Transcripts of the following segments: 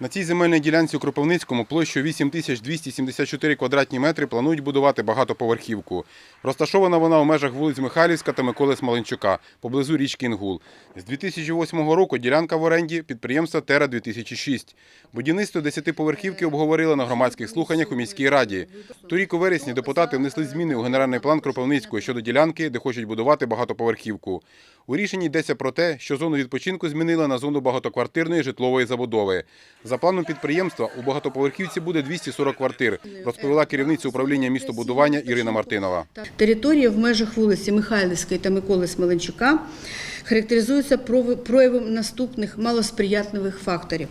На цій земельній ділянці у Кропивницькому площею 8274 квадратні метри планують будувати багатоповерхівку. Розташована вона у межах вулиць Михайлівська та Миколи Смоленчука, поблизу річки Інгул. З 2008 року ділянка в оренді підприємства «Тера-2006». Будівництво 10-поверхівки обговорили на громадських слуханнях у міській раді. Торік у вересні депутати внесли зміни у генеральний план Кропивницької щодо ділянки, де хочуть будувати багатоповерхівку. У рішенні йдеться про те, що зону відпочинку змінили на зону багатоквартирної житлової забудови. За планом підприємства у багатоповерхівці буде 240 квартир, розповіла керівниця управління містобудування Ірина Мартинова. Територія в межах вулиці Михайлівської та Миколи Смоленчука характеризується проявом наступних малосприятливих факторів.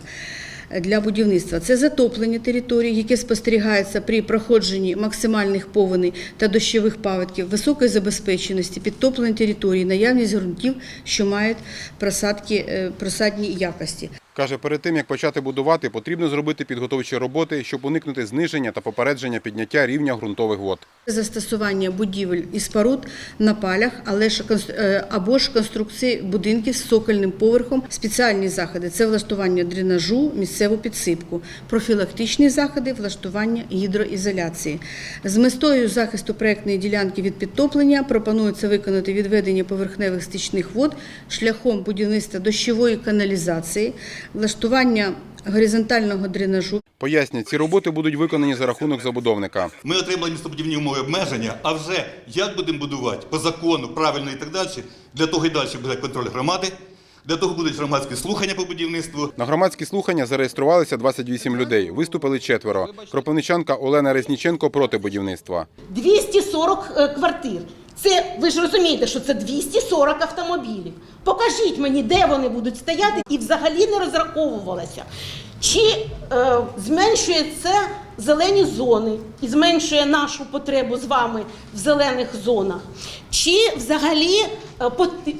Для будівництва це затоплення території, яке спостерігається при проходженні максимальних повеней та дощових паводків, високої забезпеченості, підтоплення території, наявність ґрунтів, що мають просадки, е, просадні якості. Каже, перед тим як почати будувати, потрібно зробити підготовчі роботи, щоб уникнути зниження та попередження підняття рівня ґрунтових вод. Застосування будівель і споруд на палях, але ж е, або ж конструкції будинків з цокольним поверхом. Спеціальні заходи це влаштування дренажу, місцеву підсипку, профілактичні заходи, влаштування гідроізоляції. З метою захисту проектної ділянки від підтоплення пропонується виконати відведення поверхневих стічних вод шляхом будівництва дощової каналізації, влаштування горизонтального дренажу, Пояснять, ці роботи будуть виконані за рахунок забудовника. Ми отримали містобудівні умови обмеження, а вже як будемо будувати по закону, правильно і так далі, для того і далі буде контроль громади, для того будуть громадські слухання по будівництву. На громадські слухання зареєструвалися 28 людей. Виступили четверо. Кропивничанка Олена Резніченко проти будівництва. 240 е, квартир. Це ви ж розумієте, що це 240 автомобілів. Покажіть мені, де вони будуть стояти, і взагалі не розраховувалося. Чи е, зменшує це зелені зони і зменшує нашу потребу з вами в зелених зонах? Чи взагалі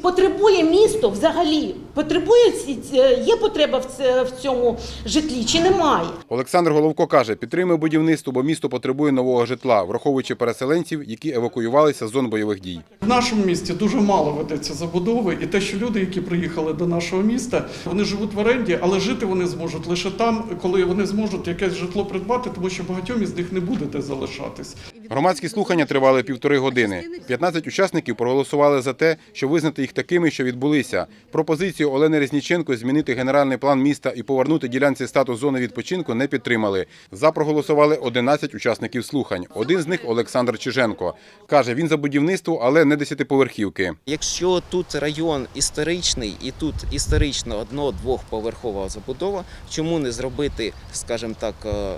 потребує місто взагалі? Потребує е, є потреба в в цьому житлі чи немає? Олександр Головко каже, підтримує будівництво, бо місто потребує нового житла, враховуючи переселенців, які евакуювалися з зон бойових дій. В нашому місті дуже мало ведеться забудови, і те, що люди, які приїхали до нашого міста, вони живуть в оренді, але жити вони зможуть лише там, коли вони зможуть якесь житло придбати, тому що багатьом із них не буде де залишатись. Громадські слухання тривали півтори години. 15 учасників проголосували за те, щоб визнати їх такими, що відбулися. Пропозицію Олени Резніченко змінити генеральний план міста і повернути ділянці статус зони відпочинку не підтримали. За проголосували 11 учасників слухань. Один з них Олександр Чиженко. Каже, він за будівництво, але не десятиповерхівки. Якщо тут район історичний і тут історично одно-двохповерхова забудова, чому не зробити, скажімо так, е,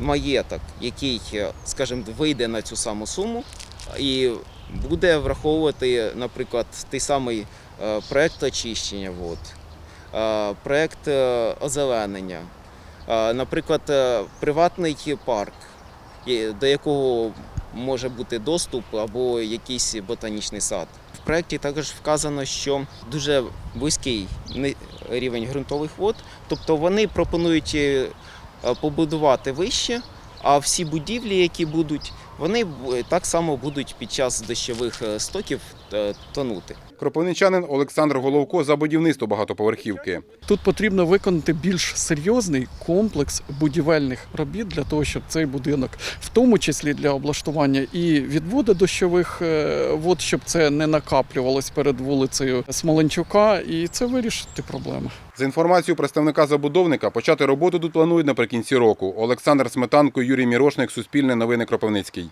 маєток, який, е, скажімо, вийде на цю саму суму і буде враховувати, наприклад, той самий е, проект очищення вод, е, проект озеленення, наприклад, приватний парк, до якого може бути доступ або якийсь ботанічний сад. В проєкті також вказано, що дуже ни- рівень ґрунтових вод, тобто вони пропонують побудувати вище, а всі будівлі, які будуть, вони так само будуть під час дощових е, стоків е, тонути. Кропивничанин Олександр Головко за будівництво багатоповерхівки. Тут потрібно виконати більш серйозний комплекс будівельних робіт для того, щоб цей будинок, в тому числі для облаштування і відводу дощових е, вод, щоб це не накаплювалось перед вулицею Смоленчука, і це вирішити проблеми. За інформацією представника забудовника, почати роботу тут планують наприкінці року. Олександр Сметанко, Юрій Мірошник, Суспільне новини Кропивницький.